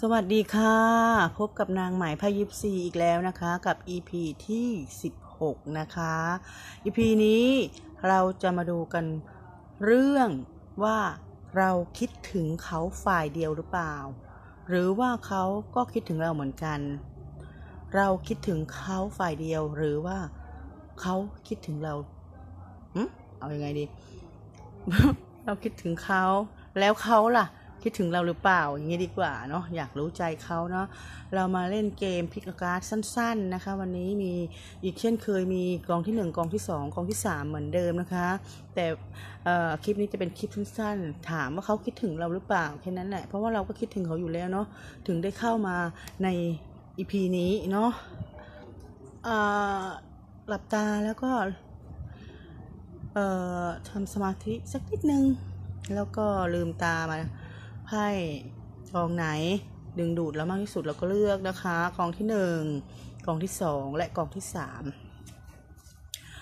สวัสดีค่ะ พบกับนางหมายพายิปซีอีกแล้วนะคะกับ EP ที่ 16 นะคะ EP นี้เราจะมาดูกันเรื่องว่าเราคิดถึงเขาฝ่ายเดียวหรือเปล่า หรือว่าเขาก็คิดถึงเราเหมือนกัน เราคิดถึงเขาฝ่ายเดียวหรือว่าเขาคิดถึงเราเอาอยัางไงดี เราคิดถึงเขาแล้วเขาล่ะ คิดถึงเราหรือเปล่าอย่างนี้ดีกว่าเนาะอยากรู้ใจเขาเนาะเรามาเล่นเกมพิกการ์ดสั้น ๆนะคะ วันนี้มีอีกเช่นเคยมีกองที่ 1กองที่ 2กองที่ 3 เหมือนเดิมนะคะ แต่อ่อคลิปนี้จะเป็นคลิปสั้นๆถามว่าเขาคิดถึงเราหรือเปล่าแค่นั้นแหละเพราะว่าเราก็คิดถึงเขาอยู่แล้วเนาะถึงได้เข้ามาในอีพีนี้เนาะอ่อหลับตาแล้วก็เอ่อทำสมาธิสักนิดนึง แล้วก็ลืมตามา ไพ่กองไหน ดึงดูดแล้วมากที่สุดเราก็เลือกนะคะกองที่หนึ่งกองที่สองและกองที่สาม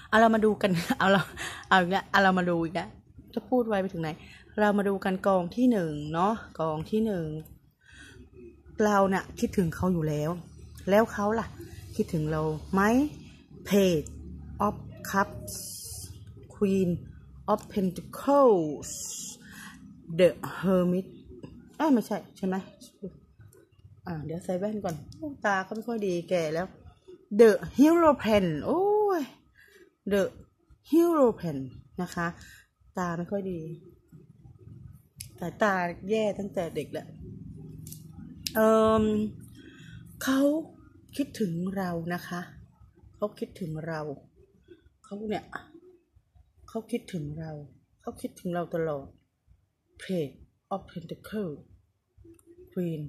เอาเรามาดูกันเอาเราเอาอีกแล้วเอาเรามาดูอีกแล้วจะพูดไวไปถึงไหน เรามาดูกันกองที่หนึ่งเนาะกองที่หนึ่งเราเนะ่ะคิดถึงเขาอยู่แล้ว แล้วเขาล่ะ คิดถึงเราไหม Page of Cups Queen of Pentacles The Hermit อ้าไม่ใช่ใช่ไหมอ่า เดี๋ยวใส่แว่นก่อนอตาเขาไม่ค่อยดีแก่แล้ว The Hero Pen โอ้ย The Hero Pen นะคะ ตาไม่ค่อยดีสายตาแย่ตั้งแต่เด็กแหละเออเขาคิดถึงเรานะคะ เขาคิดถึงเรา เขาเนี่ยเขาคิดถึงเรา เขาคิดถึงเราตลอด Page of Pentacle Queen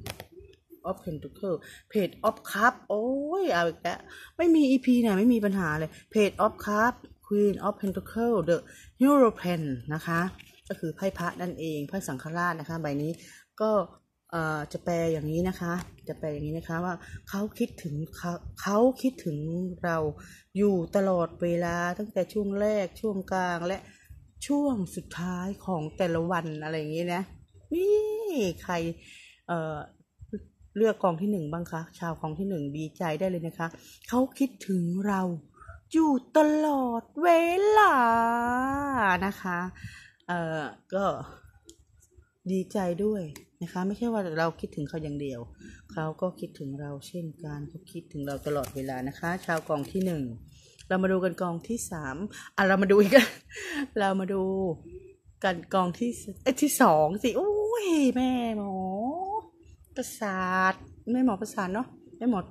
of Pentacle Page of Cup โอ้ยเอาอีกแล้วไม่มี EP เนี่ยไม่มีปัญหาเลย Page of Cup Queen of Pentacle The Hero Pen นะคะ ก็คือไพ่พระนั่นเองไพ่สังฆราชนะคะ ใบนี้ก็จะแปลอย่างนี้นะคะ จะแปลอย่างนี้นะคะว่าเขาคิดถึงเขาเขาคิดถึงเราอยู่ตลอดเวลาตั้งแต่ช่วงแรกช่วงกลางและช่วงสุดท้ายของแต่ละวันอะไรอย่างนี้นะ นี่ใคร เอ่อเลือกกองที่หนึ่งบ้างคะ ชาวกองที่หนึ่งดีใจได้เลยนะคะ เขาคิดถึงเรา อยู่ตลอดเวลานะคะ เอ่อ ก็ดีใจด้วยนะคะ ไม่ใช่ว่าเราคิดถึงเขาอย่างเดียว เขาก็คิดถึงเราเช่นกันเขาคิดถึงเราตลอดเวลานะคะ ชาวกองที่หนึ่งเรามาดูกันกองที่สามอะเรามาดูอีกเรามาดูกันกองที่เอ้ที่สองสิโอ้ ยแม่หมอประสาทไม่หมอประสาทเนาะไม่หมด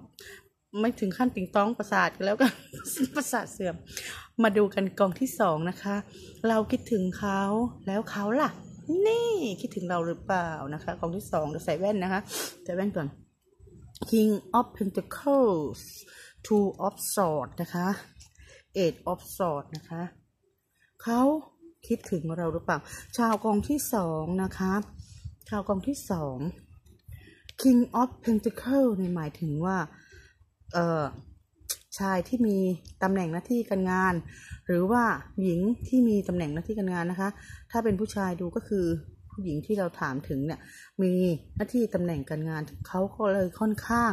ไม่ถึงขั้นปิงต้องประสาทกันแล้วกันประสาทเสื่อม มาดูกันกองที่สองนะคะ เราคิดถึงเขาแล้วเขาล่ะ นี่คิดถึงเราหรือเปล่านะคะกองที่สองเราใส่แว่นนะคะใส่แว่นก่อน King of Pentacles Two of Swords นะคะ Eight of Swords นะคะเขาคิดถึงเราหรือเปล่า ชาวกองที่สองนะคะ ชาวกองที่สอง King of Pentacle เนี่ยหมายถึงว่า เออชายที่มีตำแหน่งหน้าที่การงาน หรือว่าหญิงที่มีตำแหน่งหน้าที่การงานนะคะ ถ้าเป็นผู้ชายดูก็คือผู้หญิงที่เราถามถึงเนี่ย มีหน้าที่ตำแหน่งการงานเขาก็เลยค่อนข้าง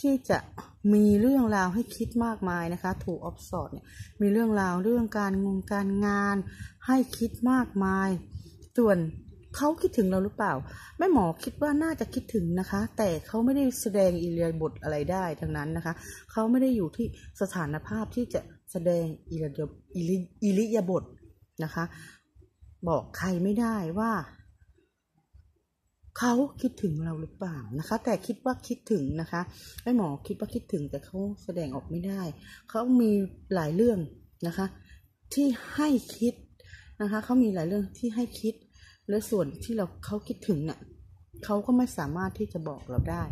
ที่จะมีเรื่องราวให้คิดมากมายนะคะ ถูกออฟสอดเนี่ยมีเรื่องราวเรื่องการงงการงาน ให้คิดมากมาย ส่วน เขาคิดถึงเราหรือเปล่าแม่หมอคิดว่าน่าจะคิดถึงนะคะ แต่เขาไม่ได้แสดงอิเลียบทอะไรได้ทั้งนั้นนะคะเขาไม่ได้อยู่ที่สถานภาพที่จะแสดงอิริยาอิริอิริยาบทนะคะ บอกใครไม่ได้ว่าเขาคิดถึงเราหรือเปล่านะคะ แต่คิดว่าคิดถึงนะคะแม่หมอคิดว่าคิดถึงแต่เขาแสดงออกไม่ได้เขามีหลายเรื่องนะคะ ที่ให้คิดนะคะเขามีหลายเรื่องที่ให้คิด และส่วนที่เราเขาคิดถึงเนี่ยเขาก็ไม่สามารถที่จะบอกเราได้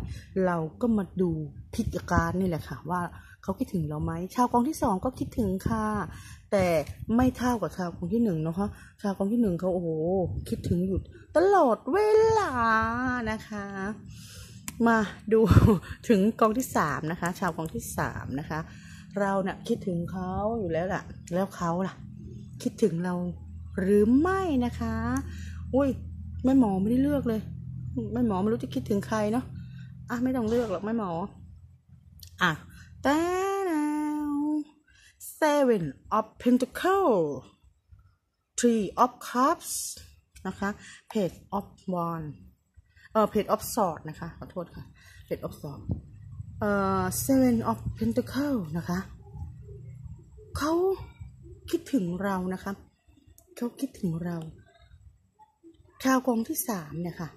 เราก็มาดูพิจการนี่แหละค่ะ ว่าเขาคิดถึงเราไหม ชาวกองที่สองก็คิดถึงค่ะ แต่ไม่เท่ากับชาวกองที่หนึ่งเนาะชาวกองที่หนึ่งเขาโอ้โหคิดถึงอยู่ตลอดเวลานะคะ มาดูถึงกองที่สามนะคะ ชาวกองที่สามนะคะ เราเนะ่ะคิดถึงเขาอยู่แล้วล่ะ แล้วเขาล่ะ คิดถึงเราหรือไม่นะคะ อุ้ยแม่หมอไม่ได้เลือกเลยแม่หมอไม่รู้จะคิดถึงใครเนาะอะไม่ต้องเลือกหรอกแม่หมอ อะแต่แล้ว seven of pentacle three of cups นะคะ page of one เออ page of sword นะคะ ขอโทษค่ะ page of sword เอ่อ seven of pentacle นะคะเขาคิดถึงเรานะคะเขาคิดถึงเรา ชาวกองที่สามเนี่ยค่ะ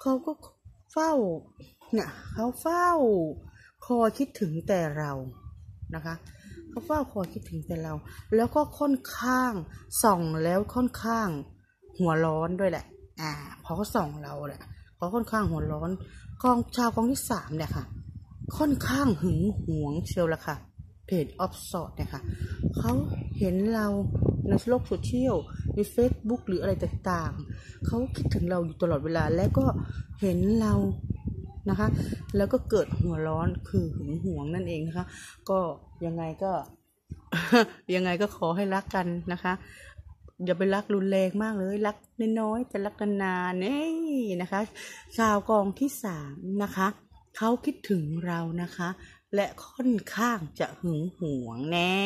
เขาก็เฝ้าเนี่ยเขาเฝ้าคอยคิดถึงแต่เรานะคะเขาเฝ้าคอยคิดถึงแต่เรา แล้วก็ค่อนข้างส่องแล้วค่อนข้างหัวร้อนด้วยแหละ อ่าเพราะเขาส่องเราแหละเขาค่อนข้างหัวร้อนกองชาวกองที่สามเนี่ยค่ะ ค่อนข้างหึงหวงเชียวละค่ะเพจออฟสอดเนี่ยค่ะเขาเห็นเราในโลกโซเชียล ใน Facebook หรืออะไรต่างๆ เขาคิดถึงเราอยู่ตลอดเวลาแล้วก็เห็นเรานะคะ แล้วก็เกิดหัวร้อนคือหึงหวงนั่นเองนะคะ ก็ยังไงก็ ยังไงก็ขอให้รักกันนะคะอย่าไปรักรุนแรงมากเลย รักน้อยๆแต่รักนานๆนี่นะคะ ชาวกองที่สามนะคะเขาคิดถึงเรานะคะ และค่อนข้างจะหึงหวงแน่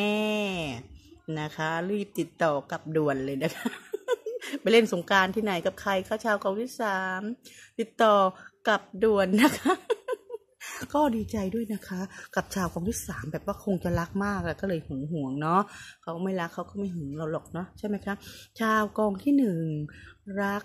นะคะ รีบติดต่อกับด่วนเลยนะคะ ไปเล่นสงการที่ไหนกับใครคะชาวกองที่สามติดต่อกับด่วนนะคะ ก็ดีใจด้วยนะคะ กับชาวกองที่สามแบบว่าคงจะรักมากแล้วก็เลยหึงหวงเนาะเขาไม่รักเขาก็ไม่หึงเราหรอกเนาะใช่ไหมคะชาวกองที่หนึ่งรัก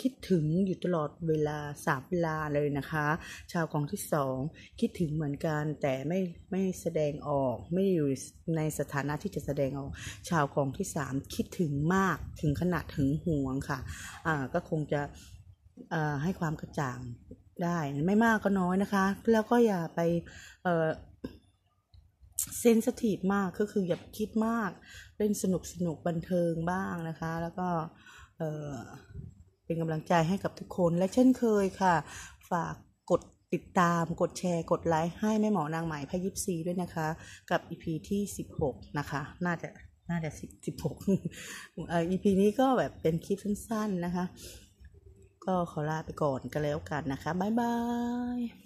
คิดถึงอยู่ตลอดเวลาสามเวลาเลยนะคะ ชาวกองที่สองคิดถึงเหมือนกันแต่ไม่ไม่แสดงออก ไม่อยู่ในสถานะที่จะแสดงออก ชาวกองที่สามคิดถึงมากถึงขนาดถึงห่วงค่ะก็คงจะให้ความกระจ่างได้ไม่มากก็น้อยนะคะ แล้วก็อย่าไปเอ่อเซนสทีฟมากก็คืออย่าคิดมาก เล่นสนุกสนุกบันเทิงบ้างนะคะ แล้วก็ เออ เป็นกำลังใจให้กับทุกคนและเช่นเคยค่ะ ฝากกดติดตามกดแชร์กดไลค์ให้แม่หมอนางหมพยิบซีด้วยนะคะ กับ EP ที่ 16 นะคะ น่าจะน่าจะสิบหกเอ่อ EP นี้ก็แบบเป็นคลิปสั้นๆนะคะ ก็ขอลาไปก่อนกันแล้วกันนะคะ บ๊ายบาย